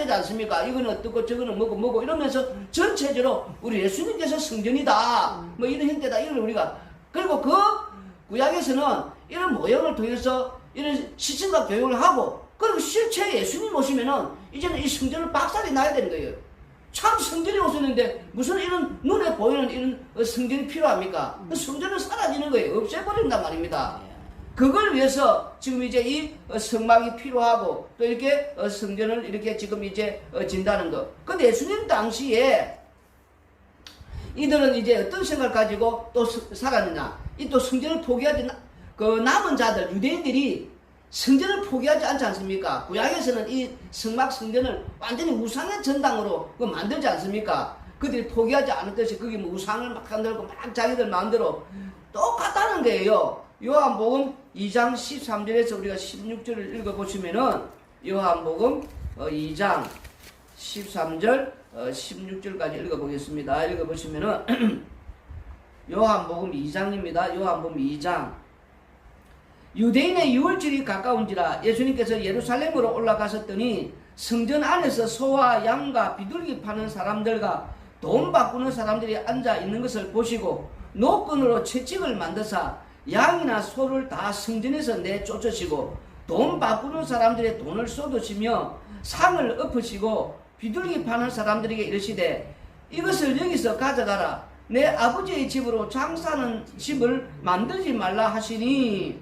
되지 않습니까? 이거는 어떻고 저거는 뭐고 뭐고 이러면서 전체적으로 우리 예수님께서 성전이다. 뭐 이런 형태다. 이걸 우리가 그리고 그 구약에서는 이런 모형을 통해서 이런 시청각 교육을 하고 그리고 실제 예수님 오시면은 이제는 이 성전을 박살이 나야 되는 거예요. 참 성전이 오셨는데 무슨 이런 눈에 보이는 이런 어, 성전이 필요합니까? 그 성전은 사라지는 거예요. 없애버린단 말입니다. 그걸 위해서 지금 이제 이 어, 성막이 필요하고 또 이렇게 어, 성전을 이렇게 지금 이제 어, 진다는 거. 근데 예수님 당시에 이들은 이제 어떤 생각을 가지고 또 서- 살았느냐? 이 또 성전을 포기하지 나- 그 남은 자들 유대인들이 성전을 포기하지 않지 않습니까? 구약에서는 이 성막 성전을 완전히 우상의 전당으로 그 만들지 않습니까? 그들이 포기하지 않을 것이 거기 뭐 우상을 막 만들고 막 자기들 마음대로 똑같다는 거예요. 요한복음 2장 13절에서 우리가 16절을 읽어보시면은 요한복음 어, 2장 13절 어, 16절까지 읽어보겠습니다. 읽어보시면은 요한복음 2장입니다. 요한복음 2장 유대인의 유월절이 가까운지라 예수님께서 예루살렘으로 올라가셨더니 성전 안에서 소와 양과 비둘기 파는 사람들과 돈 바꾸는 사람들이 앉아 있는 것을 보시고 노끈으로 채찍을 만드사 양이나 소를 다 성전에서 내쫓으시고 돈 바꾸는 사람들의 돈을 쏟으시며 상을 엎으시고 비둘기 파는 사람들에게 이르시되 이것을 여기서 가져가라. 내 아버지의 집으로 장사하는 집을 만들지 말라 하시니